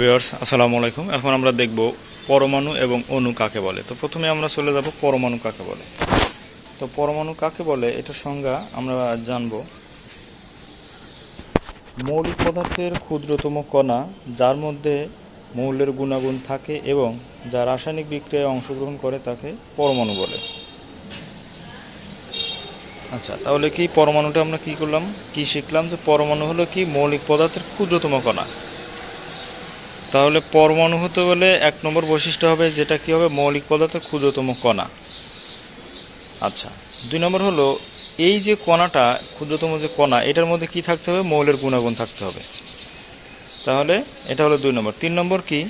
Viewers আসসালামু আলাইকুম। এখন আমরা দেখব পরমাণু এবং অণু কাকে বলে। তো প্রথমে আমরা চলে যাব পরমাণু কাকে বলে। তো পরমাণু কাকে বলে? এটার সংজ্ঞা আমরা জানব। মৌলিক পদার্থের ক্ষুদ্রতম কণা, যার মধ্যে মৌলের গুণাগুণ থাকে এবং যা রাসায়নিক বিক্রিয়ায় অংশগ্রহণ করে তাকে পরমাণু বলে। আচ্ছা তাহলে কি পরমাণুটা আমরা কি করলাম? কি শিখলাম? যে পরমাণু হলো কি? মৌলিক পদার্থের ক্ষুদ্রতম কণা। তাহলে পরমাণু হতে গেলে এক নম্বর বৈশিষ্ট্য হবে যেটা কি হবে? মৌলিক পদার্থের ক্ষুদ্রতম কণা। আচ্ছা দুই নম্বর হলো এই যে কণাটা, ক্ষুদ্রতম যে কণা, এটার মধ্যে কি থাকতে হবে? মৌলের গুণাগুণ থাকতে হবে। তাহলে এটা হলো দুই নম্বর। তিন নম্বর কি?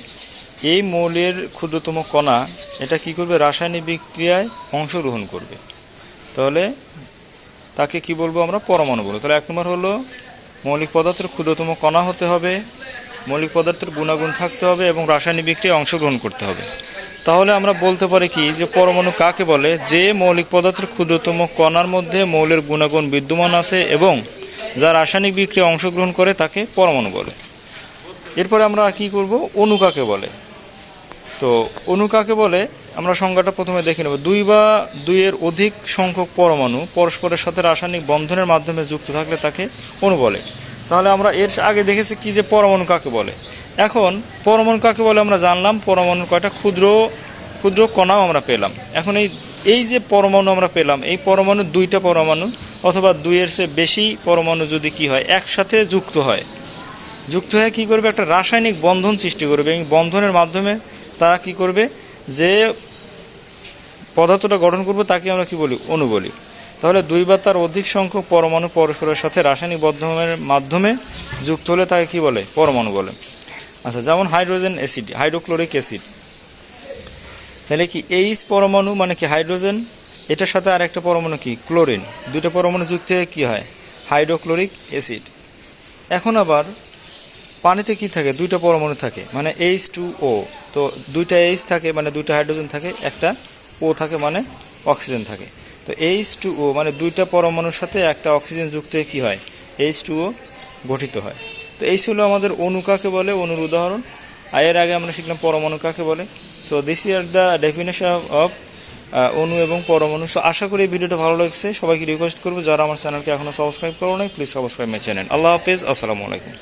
এই মৌলের ক্ষুদ্রতম কণা, এটা কি করবে? রাসায়নিক বিক্রিয়ায় অংশগ্রহণ করবে। তাহলে তাকে কি বলব আমরা? পরমাণু বলব। তাহলে এক নম্বর হলো মৌলিক পদার্থের ক্ষুদ্রতম কণা হতে হবে। মৌলিক পদার্থের গুণাগুণ থাকতে হবে এবং রাসায়নিক বিক্রিয়ায় অংশগ্রহণ করতে হবে। তাহলে আমরা বলতে পারি কি যে পরমাণু কাকে বলে? যে মৌলিক পদার্থের ক্ষুদ্রতম কণার মধ্যে মৌলের গুণাগুণ বিদ্যমান আছে এবং যা রাসায়নিক বিক্রিয়ায় অংশগ্রহণ করে তাকে পরমাণু বলে। এরপরে আমরা কি করব? অণু কাকে বলে? তো অণু কাকে বলে? আমরা সংজ্ঞাটা প্রথমে দেখে নেব। দুই বা দুইয়ের অধিক সংখ্যক পরমাণু পরস্পরের সাথে রাসায়নিক বন্ধনের মাধ্যমে যুক্ত থাকলে তাকে অণু বলে। তাহলে আমরা এর আগে দেখেছি কি যে পরমাণু কাকে বলে। এখন পরমাণু কাকে বলে আমরা জানলাম, পরমাণুর কয়টা ক্ষুদ্র ক্ষুদ্র কণাও আমরা পেলাম। এখন এই এই যে পরমাণু আমরা পেলাম, এই পরমাণু দুইটা পরমাণু, অথবা দুইয়ের চেয়ে বেশি পরমাণু যদি কি হয়, একসাথে যুক্ত হয়। যুক্ত হয়ে কী করবে? একটা রাসায়নিক বন্ধন সৃষ্টি করবে। এই বন্ধনের মাধ্যমে তারা কি করবে? যে পদার্থটা গঠন করবে, তাকে আমরা কি বলি? অণু বলি। তাহলে দুই বা তার অধিক সংখ্যক পরমাণু পরস্পরের সাথে রাসায়নিক বন্ধনের মাধ্যমে যুক্ত হলে তাকে কি বলে? পরমাণু বলে। আচ্ছা যেমন হাইড্রোজেন অ্যাসিড, হাইড্রোক্লোরিক অ্যাসিড। তাহলে কি এইচ পরমাণু মানে কি হাইড্রোজেন? এটার সাথে আর একটা পরমাণু কি? ক্লোরিন। দুইটা পরমাণু যুক্ত হয়ে কী হয়? Hydrochloric acid. এখন আবার পানিতে কি থাকে? দুইটা পরমাণু থাকে মানে এইচ টু ও। তো দুইটা এইচ থাকে মানে দুইটা হাইড্রোজেন থাকে, একটা ও থাকে মানে অক্সিজেন থাকে। তো এইচ টু ও মানে দুইটা পরমাণুর সাথে একটা অক্সিজেন যুক্ত হয়ে কী হয়? এইচ টু ও গঠিত হয়। তো এই ছিল আমাদের অণু কাকে বলে? অণুর উদাহরণ। আর এর আগে আমরা শিখলাম পরমাণু কাকে বলে। So this year the definition of অণু এবং পরমাণু। সো আশা করি এই ভিডিওটা ভালো লাগছে। সবাইকে রিকোয়েস্ট করব, যারা আমার চ্যানেলকে এখনও সাবস্ক্রাইব করো নাই প্লিজ সাবস্ক্রাইব মাই চ্যানেল আল্লাহ হাফেজ। আসসালামু আলাইকুম।